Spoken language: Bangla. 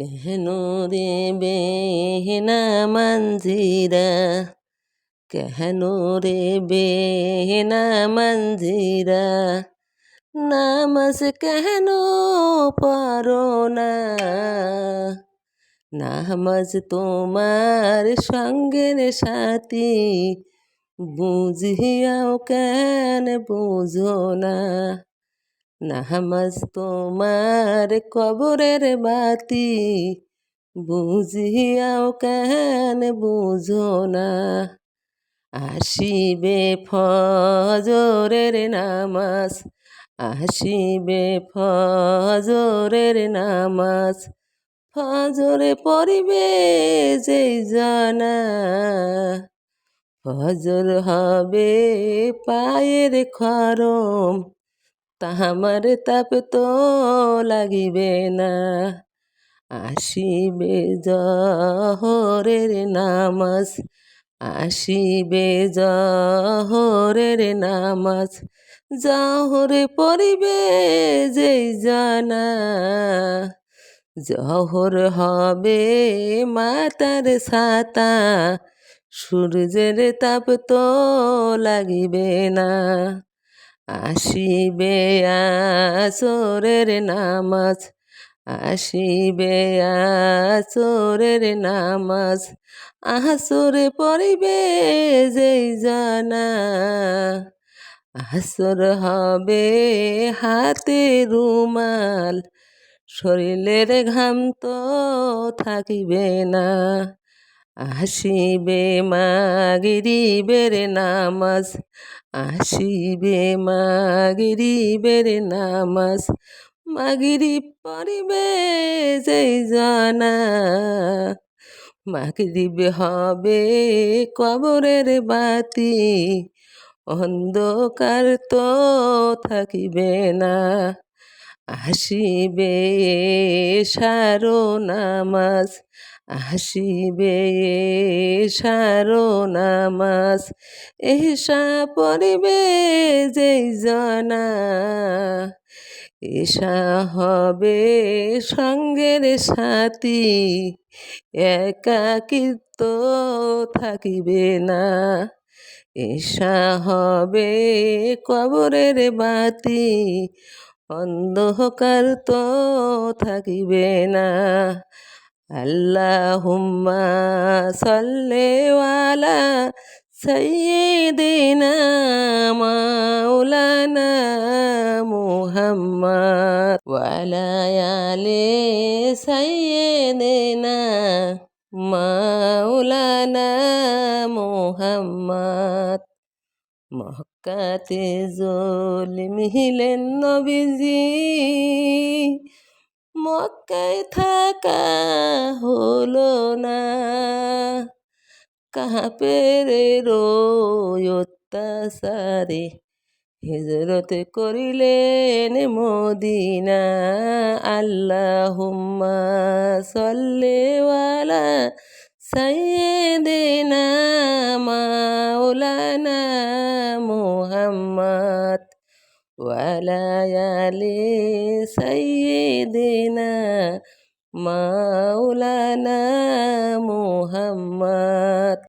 কেন রে বেহেনা মঞ্জিরা কেন রে বেহেনা মঞ্জিরা নামাজ কেন পারো না নামাজ তোমার সঙ্গের সাথী বুঝিয়াও কেন বুঝো না নামাজ তোমার কবরের বাতি, বুঝিয়াও কেন বুঝো না। আসিবে ফজরের নামাজ, আসিবে ফজরের নামাজ, ফজরে পড়িবে যেই জানা। ফজর হবে পায়ের খরম তাহামার তাপ তো লাগিবে না। আসিবে জহরের নামাজ, আসিবে জহরের নামাজ। জহরে পড়িবে যেই জানা, জহর হবে মাতার ছাতা। সূর্যের তাপ তো লাগিবে না। আসিবে আসরের নামাজ, আসিবে আসরের নামাজ, আসরে পড়িবে যেই জানা, আসর হবে হাতে রুমাল শরীরের ঘাম তো থাকিবে না, আসিবে মাগরিবের নামাজ আসিবে মাগরিবের নামাজ, মাগরিব পড়িবে যেই জানা। মাগরিব হবে কবরের বাতি, অন্ধকার তো থাকিবে না। আসিবে সারো নামাজ আসিবে সারো নামাজ এসা পড়িবে যেই জনা, এসা হবে সঙ্গের সাথী একাকিত্ব থাকিবে না, এসা হবে কবরের বাতি অন্ধকার তো থাকিবে না। আল্লাহুম্মা সাল্লি আলা সাইয়্যিদিনা মাওলানা মুহাম্মদ ওয়া আলা আলি সাইয়্যিদিনা মাওলানা মুহাম্মদ। মক্কাতে জলিম হিলেন নবীজি। মক্কায় থাকা হলো না। কাপের অত্যাচারে হিজরত করিলেন মদিনা। আল্লাহুম্মা সাল্লি আলা সাইয়্যিদিনা মাওলানা মুহাম্মদ ওয়ালা আলি সাইয়্যিদিনা মাওলানা মুহাম্মদ